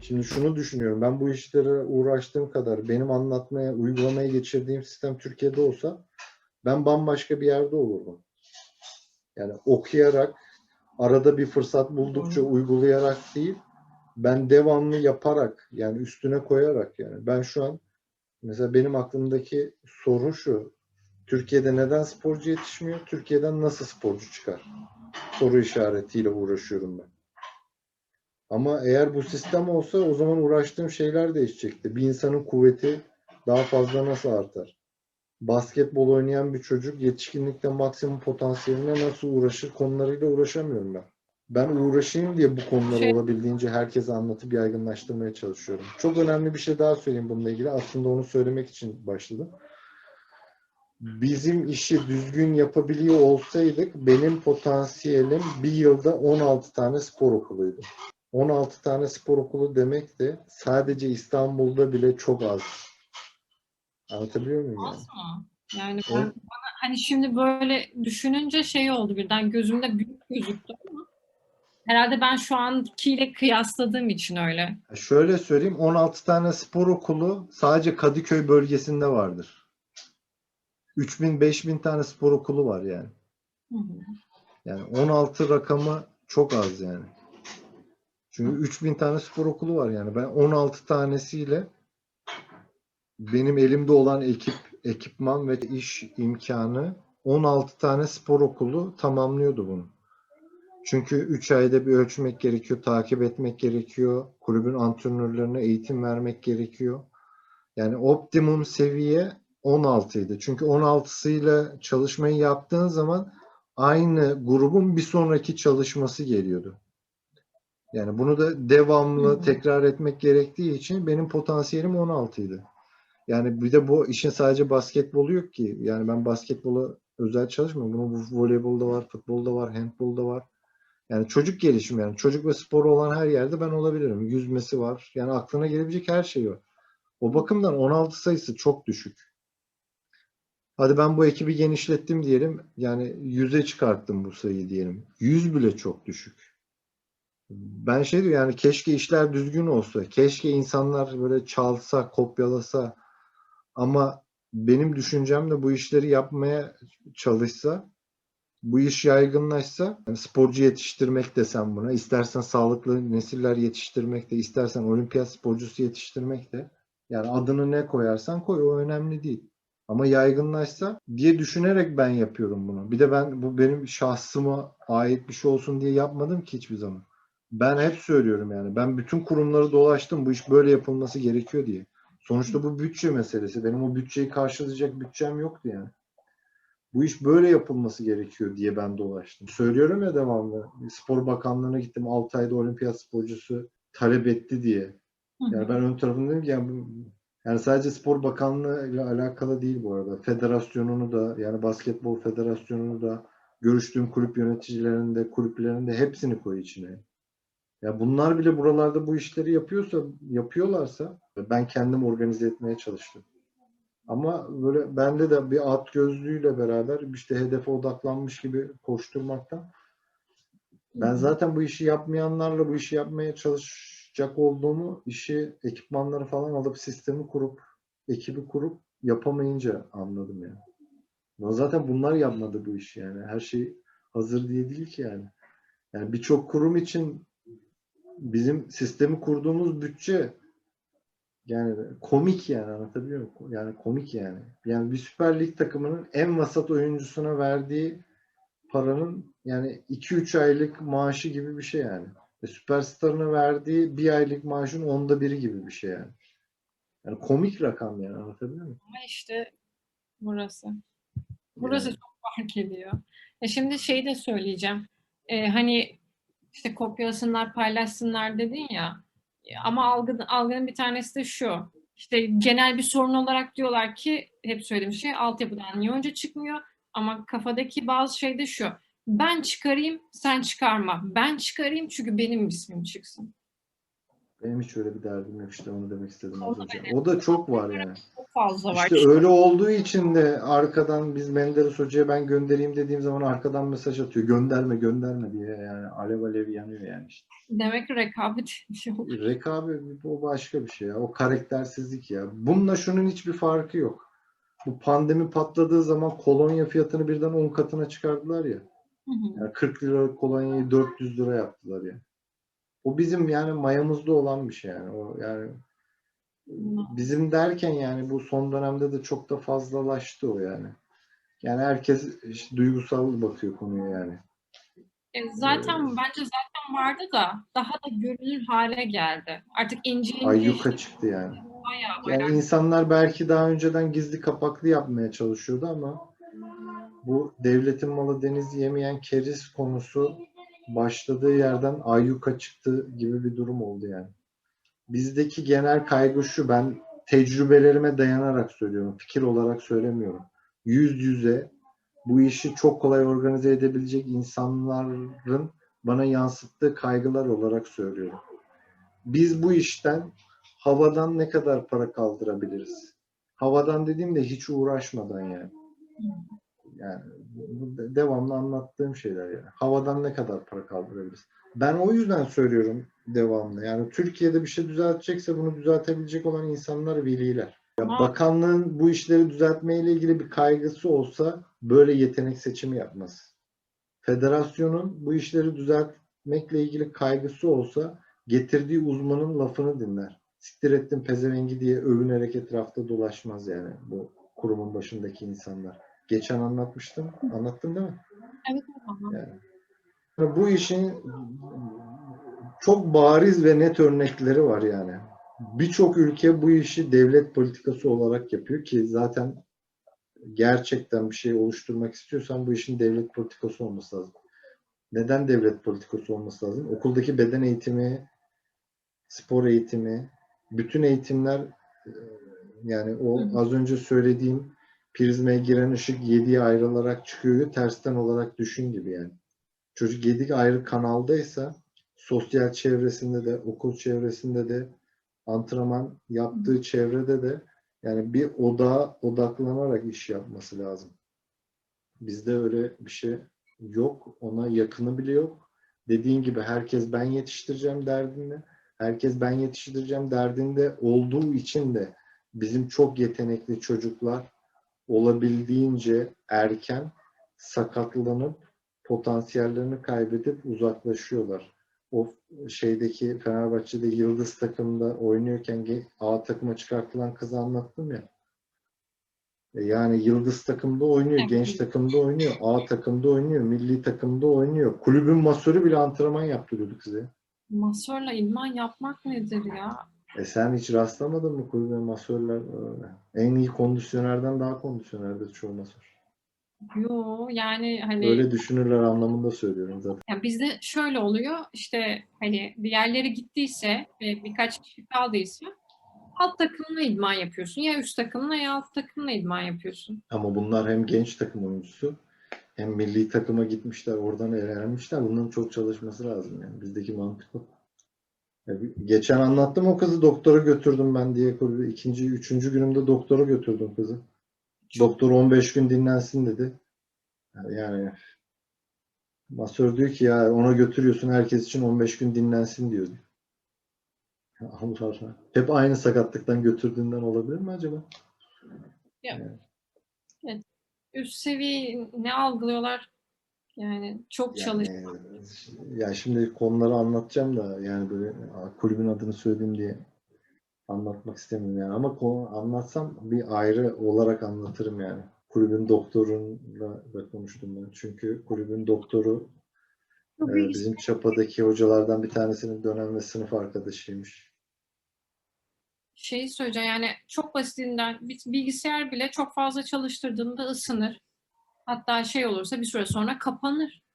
Şimdi şunu düşünüyorum. Ben bu işlere uğraştığım kadar benim anlatmaya, uygulamaya geçirdiğim sistem Türkiye'de olsa ben bambaşka bir yerde olurdum. Yani okuyarak, arada bir fırsat buldukça uygulayarak değil, ben devamlı yaparak, yani üstüne koyarak yani. Ben şu an mesela benim aklımdaki soru şu. Türkiye'de neden sporcu yetişmiyor? Türkiye'den nasıl sporcu çıkar? Soru işaretiyle uğraşıyorum ben. Ama eğer bu sistem olsa o zaman uğraştığım şeyler değişecekti. Bir insanın kuvveti daha fazla nasıl artar? Basketbol oynayan bir çocuk yetişkinlikte maksimum potansiyeline nasıl uğraşır konularıyla uğraşamıyorum ben. Ben uğraşayım diye bu konuları Şey- olabildiğince herkese anlatıp yaygınlaştırmaya çalışıyorum. Çok önemli bir şey daha söyleyeyim bununla ilgili. Aslında onu söylemek için başladım. Bizim işi düzgün yapabiliyor olsaydık benim potansiyelim bir yılda 16 tane spor okuluydu. 16 tane spor okulu demek de sadece İstanbul'da bile çok az. Anlatabiliyor muyum yani? Az mı? Yani ben, bana hani şimdi böyle düşününce şey oldu birden gözümde büyük gözüktü ama herhalde ben şu ankiyle kıyasladığım için öyle. Şöyle söyleyeyim 16 tane spor okulu sadece Kadıköy bölgesinde vardır. 3000-5000 tane spor okulu var yani. Hı hı. Yani 16 rakamı çok az yani. Çünkü 3000 tane spor okulu var yani. Ben 16 tanesiyle benim elimde olan ekip, ekipman ve iş imkanı 16 tane spor okulu tamamlıyordu bunu. Çünkü 3 ayda bir ölçmek gerekiyor, takip etmek gerekiyor, kulübün antrenörlerine eğitim vermek gerekiyor. Yani optimum seviye 16 idi. Çünkü 16'sıyla çalışmayı yaptığın zaman aynı grubun bir sonraki çalışması geliyordu. Yani bunu da devamlı Hı hı. tekrar etmek gerektiği için benim potansiyelim 16 idi. Yani bir de bu işin sadece basketbolu yok ki. Yani ben basketbola özel çalışmıyorum. Bunun bu voleybolda var, futbolda var, handbolda var. Yani çocuk gelişimi yani. Çocuk ve spor olan her yerde ben olabilirim. Yüzmesi var. Yani aklına gelebilecek her şey var. O bakımdan 16 sayısı çok düşük. Hadi ben bu ekibi genişlettim diyelim. Yani 100'e çıkarttım bu sayıyı diyelim. 100 bile çok düşük. Ben şey diyorum yani keşke işler düzgün olsa. Keşke insanlar böyle çalsa, kopyalasa. Ama benim düşüncem de bu işleri yapmaya çalışsa, bu iş yaygınlaşsa, yani sporcu yetiştirmek desem buna, istersen sağlıklı nesiller yetiştirmek de, istersen olimpiyat sporcusu yetiştirmek de, yani adını ne koyarsan koy o önemli değil. Ama yaygınlaşsa diye düşünerek ben yapıyorum bunu. Bir de ben bu benim şahsıma ait bir şey olsun diye yapmadım ki hiçbir zaman. Ben hep söylüyorum yani. Ben bütün kurumları dolaştım. Bu iş böyle yapılması gerekiyor diye. Sonuçta bu bütçe meselesi. Benim o bütçeyi karşılayacak bütçem yoktu yani. Bu iş böyle yapılması gerekiyor diye ben dolaştım. Söylüyorum ya devamlı. Spor Bakanlığı'na gittim. 6 ayda olimpiyat sporcusu talep etti diye. Yani ben ön tarafında dedim ki yani, yani sadece Spor Bakanlığı ile alakalı değil bu arada. Federasyonunu da yani basketbol federasyonunu da görüştüğüm kulüp yöneticilerinde, kulüplerinde hepsini koy içine. Ya bunlar bile buralarda bu işleri yapıyorsa, yapıyorlarsa ben kendim organize etmeye çalıştım. Ama böyle bende de bir at gözlüğüyle beraber işte hedefe odaklanmış gibi koşturmaktan ben zaten bu işi yapmayanlarla bu işi yapmaya çalışacak olduğumu, işi, ekipmanları falan alıp sistemi kurup, ekibi kurup yapamayınca anladım yani. Ama zaten bunlar yapmadı bu işi yani. Her şey hazır diye değil ki yani. Yani birçok kurum için bizim sistemi kurduğumuz bütçe yani komik yani anlatabiliyor muyum? Yani komik yani. Yani bir Süper Lig takımının en vasat oyuncusuna verdiği paranın yani 2-3 aylık maaşı gibi bir şey yani. Ve süperstarına verdiği bir aylık maaşın onda biri gibi bir şey yani. Yani komik rakam yani anlatabiliyor muyum? Ama işte burası. Burası Yani. çok fark ediyor. E şimdi şeyi de söyleyeceğim. E, hani işte kopyalasınlar, paylaşsınlar dedin ya. E, Ama algı, algının bir tanesi de şu. İşte genel bir sorun olarak diyorlar ki hep söylediğim şey altyapıdan niye önce çıkmıyor? Ama kafadaki bazı şey de şu. Ben çıkarayım, sen çıkarma. Ben çıkarayım çünkü benim ismim çıksın. Benim hiç öyle bir derdim yok işte onu demek istedim az O da önce. O da çok var yani. Çok fazla var. İşte öyle olduğu için de arkadan biz Menderes Hoca'ya ben göndereyim dediğim zaman arkadan mesaj atıyor. Gönderme gönderme diye yani alev alev yanıyor yani işte. Demek rekabet etmiş oldu. Rekabet o başka bir şey ya. O karaktersizlik ya. Bununla şunun hiçbir farkı yok. Bu pandemi patladığı zaman kolonya fiyatını birden 10 katına çıkardılar ya. Hı hı. Yani 40 lira kolonyayı 400 lira yaptılar ya. O bizim yani mayamızda olan bir şey yani. O yani bizim derken yani bu son dönemde de çok da fazlalaştı o yani. Yani herkes işte duygusal bakıyor konuya yani. E, zaten bence zaten vardı da daha da görünür hale geldi. Artık ince Ay ince yuka çıktı yani. bayağı Yani bayağı. insanlar belki daha önceden gizli kapaklı yapmaya çalışıyordu ama bu devletin malı deniz yemeyen keriz konusu başladığı yerden ayyuka çıktı gibi bir durum oldu yani. Bizdeki genel kaygı şu, ben tecrübelerime dayanarak söylüyorum, fikir olarak söylemiyorum. Yüz yüze bu işi çok kolay organize edebilecek insanların bana yansıttığı kaygılar olarak söylüyorum. Biz bu işten havadan ne kadar para kaldırabiliriz? Havadan dediğimde hiç uğraşmadan yani. Yani devamlı anlattığım şeyler yani. Havadan ne kadar para kaldırabiliriz? Ben o yüzden söylüyorum devamlı. Yani Türkiye'de bir şey düzeltecekse bunu düzeltebilecek olan insanlar veliler. Ya bakanlığın bu işleri düzeltmeyle ilgili bir kaygısı olsa böyle yetenek seçimi yapmaz. Federasyonun bu işleri düzeltmekle ilgili kaygısı olsa getirdiği uzmanın lafını dinler. Siktir ettim pezevengi diye övünerek etrafta dolaşmaz yani bu kurumun başındaki insanlar. Geçen anlatmıştım. Anlattım değil mi? Evet. Yani bu işin çok bariz ve net örnekleri var yani. Birçok ülke bu işi devlet politikası olarak yapıyor ki zaten gerçekten bir şey oluşturmak istiyorsan bu işin devlet politikası olması lazım. Neden devlet politikası olması lazım? Okuldaki beden eğitimi, spor eğitimi, bütün eğitimler e, yani o az önce söylediğim prizmaya giren ışık yediye ayrılarak çıkıyor. Tersten olarak düşün gibi yani. Çocuk yedi ayrı kanaldaysa sosyal çevresinde de, okul çevresinde de, antrenman yaptığı çevrede de yani bir odağa odaklanarak iş yapması lazım. Bizde öyle bir şey yok. Ona yakını bile yok. Dediğin gibi herkes ben yetiştireceğim derdinde. Herkes ben yetiştireceğim derdinde olduğu için de bizim çok yetenekli çocuklar olabildiğince erken sakatlanıp potansiyellerini kaybedip uzaklaşıyorlar. O şeydeki Fenerbahçe'de Yıldız takımda oynuyorken A takıma çıkartılan kızı anlattım ya. E Yani Yıldız takımda oynuyor, Evet. genç takımda oynuyor, A takımda oynuyor, milli takımda oynuyor. Kulübün masörü bile antrenman yaptırıyordu kızı. Masörle idman yapmak nedir ya? E sen hiç rastlamadın mı kulübün masörler? öyle? En iyi kondisyonerden daha kondisyonerdir çoğu masör. Yo yani hani Öyle düşünürler anlamında söylüyorum zaten. ya bizde şöyle oluyor işte hani diğerleri gittiyse ve birkaç kişi kaldıysa alt takımla idman yapıyorsun. Ya üst takımla ya alt takımla idman yapıyorsun. Ama bunlar hem genç takım oyuncusu hem milli takıma gitmişler, oradan elenmişler. Bunların çok çalışması lazım yani. Bizdeki mantık o. Ya Geçen anlattım o kızı doktora götürdüm ben diye kulübü. İkinci, üçüncü günümde doktora götürdüm kızı. Doktor 15 gün dinlensin dedi. Yani masör diyor ki ya ona götürüyorsun herkes için 15 gün dinlensin diyor. Allah Allah. Hep aynı sakatlıktan götürdüğünden olabilir mi acaba? Üst seviye ne algılıyorlar? Yani çok çalış. Yani, ya şimdi konuları anlatacağım da yani böyle kulübün adını söyleyeyim diye anlatmak istemiyorum yani ama konu anlatsam bir ayrı olarak anlatırım yani. Kulübün doktoruyla da konuştum ben. Çünkü kulübün doktoru Çok e, bizim Çapa'daki hocalardan bir tanesinin dönem ve sınıf arkadaşıymış. Şeyi söyleyeceğim yani çok basitinden bilgisayar bile çok fazla çalıştırdığında ısınır. Hatta şey olursa bir süre sonra kapanır.